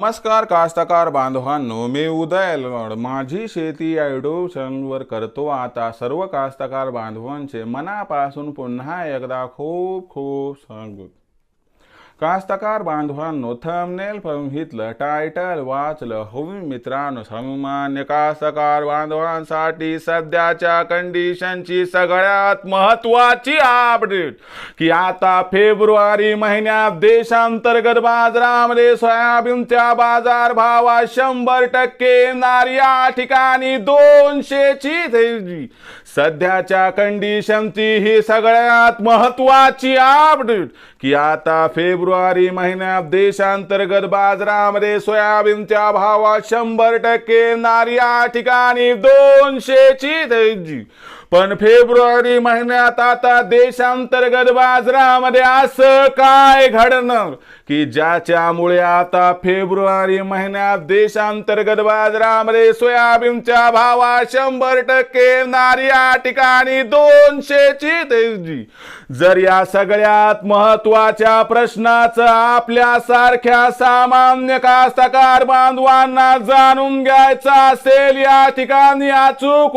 नमस्कार कास्तकार बांधवांनो मी उदय लड माझी शेती या युट्यूब चॅनलवर करतो आता सर्व कास्तकार बांधवांचे मनापासून पुन्हा एकदा खूप खूप स्वागत. कास्तकार बांधवांनो थंबनेल बघितलं टायटल वाचलं. हो मित्रांनो सामान्य कास्तकार बांधवांसाठी सध्याच्या कंडिशनची सगळ्यात महत्वाची अपडेट की आता फेब्रुवारी महिन्यात देशांतर्गत बाजारामध्ये सोयाबीनच्या बाजार भावात शंभर टक्के येणार या ठिकाणी दोनशेची सध्याच्या कंडिशनची ही सगळ्यात महत्वाची अपडेट की आता फेब्रुवारी फेब्रुवारी महिन्यात देशांतर्गत बाजारामध्ये सोयाबीनच्या भावात शंभर टक्के येणार या ठिकाणी दोनशेची तेजी पण फेब्रुवारी महिन्यात आता देशांतर्गत बाजारामध्ये असं काय घडणार? की ज्याच्यामुळे आता फेब्रुवारी महिन्यात देशांतर्गत बाजारामध्ये सोयाबीनच्या भावात शंभर टक्के येणार या ठिकाणी दोनशेची तेजी जर या सगळ्यात महत्त्वाच्या प्रश्ना आपल्या सारख्या सामान्य कास्तकार बांधवांना जाणून घ्यायचं असेल या ठिकाणी अचूक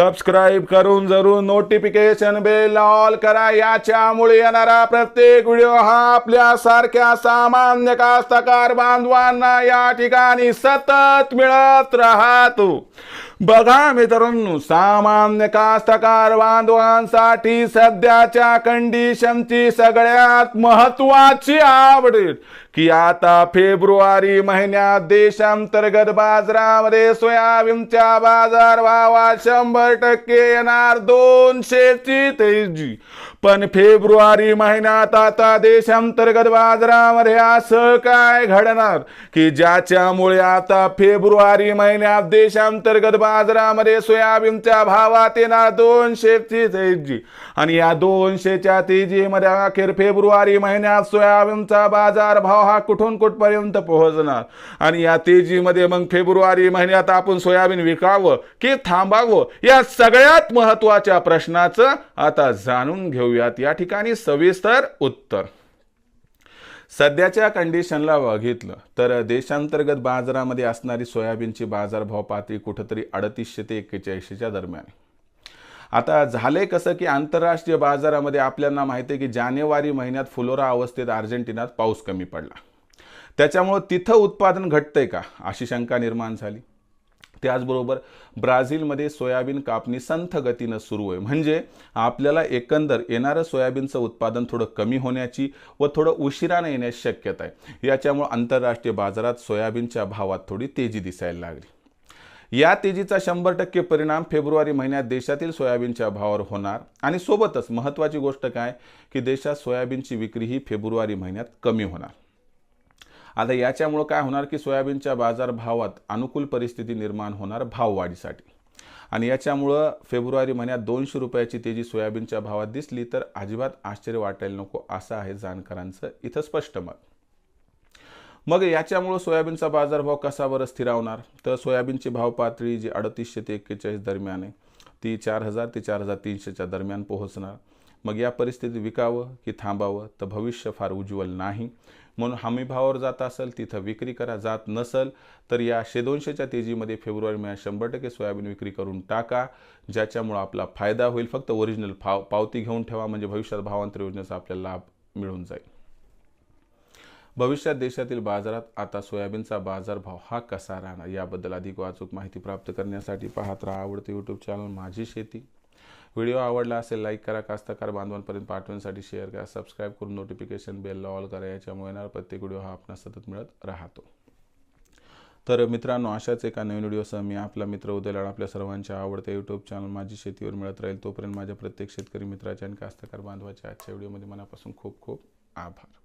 सबस्क्राईब करून जरूर नोटिफिकेशन बेल ऑल करा. याच्यामुळे येणारा प्रत्येक व्हिडिओ हा आपल्या सारख्या सामान्य कास्तकार बांधवांना या ठिकाणी सतत मिळत राहतो. बघा मित्रांनो सामान्य कास्तकार बांधवांसाठी सध्याच्या कंडिशनची सगळ्यात महत्वाची आवडेल की आता फेब्रुवारी महिन्यात देशांतर्गत बाजारामध्ये सोयाबीनच्या बाजार भावात शंभर टक्के येणार दोनशेची तेजी. पण फेब्रुवारी महिन्यात आता देशांतर्गत बाजारामध्ये असं काय घडणार? की ज्याच्यामुळे आता फेब्रुवारी महिन्यात देशांतर्गत बाजारामध्ये सोयाबीनच्या भावात येणार दोनशेची तेजी आणि या दोनशेच्या तेजीमध्ये अखेर फेब्रुवारी महिन्यात सोयाबीनचा बाजार भाव हा कुठून कुठपर्यंत पोहोचणार? आणि या तेजीमध्ये मग फेब्रुवारी महिन्यात आपण सोयाबीन विकावं की थांबावं? या सगळ्यात महत्त्वाच्या प्रश्नाचं आता जाणून घेऊ घेऊयात या ठिकाणी सविस्तर उत्तर. सध्याच्या कंडिशनला बघितलं तर देशांतर्गत बाजारामध्ये असणारी सोयाबीनची बाजारभाव पातळी कुठंतरी अडतीसशे ते एक्केचाळीसशेच्या दरम्यान आता झालंय कसं की आंतरराष्ट्रीय बाजारामध्ये आपल्याला माहिती आहे की जानेवारी महिन्यात फुलोरा अवस्थेत अर्जेंटिनात पाऊस कमी पडला. त्याच्यामुळं तिथं उत्पादन घटतंय का? अशी शंका निर्माण झाली. त्याचबरोबर ब्राझीलमध्ये सोयाबीन कापणी संथ गतीनं सुरू आहे. म्हणजे आपल्याला एकंदर येणारं सोयाबीनचं उत्पादन थोडं कमी होण्याची व थोडं उशिरानं येण्याची शक्यता आहे. याच्यामुळं आंतरराष्ट्रीय बाजारात सोयाबीनच्या भावात थोडी तेजी दिसायला लागली. या तेजीचा शंभर टक्के परिणाम फेब्रुवारी महिन्यात देशातील सोयाबीनच्या भावावर होणार आणि सोबतच महत्त्वाची गोष्ट काय की देशात सोयाबीनची विक्री ही फेब्रुवारी महिन्यात कमी होणार. आता याच्यामुळं काय होणार की सोयाबीनच्या बाजारभावात अनुकूल परिस्थिती निर्माण होणार भाववाढीसाठी आणि याच्यामुळं फेब्रुवारी महिन्यात दोनशे रुपयाची तेजी सोयाबीनच्या भावात दिसली तर अजिबात आश्चर्य वाटायला नको असं आहे जाणकारांचं इथं स्पष्ट मत. मग याच्यामुळं सोयाबीनचा बाजारभाव कसा बरं स्थिरावणार तर सोयाबीनची भाव पातळी जी अडतीसशे ते एक्केचाळीस दरम्यान आहे ती चार हजार ते चार हजार तीनशेच्या दरम्यान पोहोचणार. मग या परिस्थितीत विकावं की थांबावं? तर भविष्य फार उज्ज्वल नाही. म्हणून हमीभावावर जात असेल तिथं विक्री करा. जात नसेल तर या शे दोनशेच्या तेजीमध्ये फेब्रुवारी महिन्यात शंभर टक्के सोयाबीन विक्री करून टाका ज्याच्यामुळं आपला फायदा होईल. फक्त ओरिजिनल भाव पावती घेऊन ठेवा म्हणजे भविष्यात भावांतर योजनेचा आपल्याला लाभ मिळून जाईल. भविष्यात देशातील बाजारात आता सोयाबीनचा बाजारभाव हा कसा राहणार? याबद्दल अधिक वाचूक माहिती प्राप्त करण्यासाठी पाहत राहा आवडते यूट्यूब चॅनल माझी शेती. व्हिडिओ आवडला असेल लाईक करा कास्तकार बांधवांपर्यंत पाठवण्यासाठी शेअर करा सबस्क्राईब करून नोटिफिकेशन बेल ऑल करा याच्यामुळे येणार प्रत्येक व्हिडिओ हा आपणास सतत मिळत राहतो. तर मित्रांनो अशाच एका नवीन व्हिडिओसह मी आपला मित्र उदयलाड आपल्या सर्वांच्या आवडत्या यूट्यूब चॅनल माझी शेतीवर मिळत राहील. तोपर्यंत माझ्या प्रत्येक शेतकरी मित्राच्या आणि कास्तकार बांधवाच्या आजच्या व्हिडिओमध्ये मनापासून खूप खूप आभार.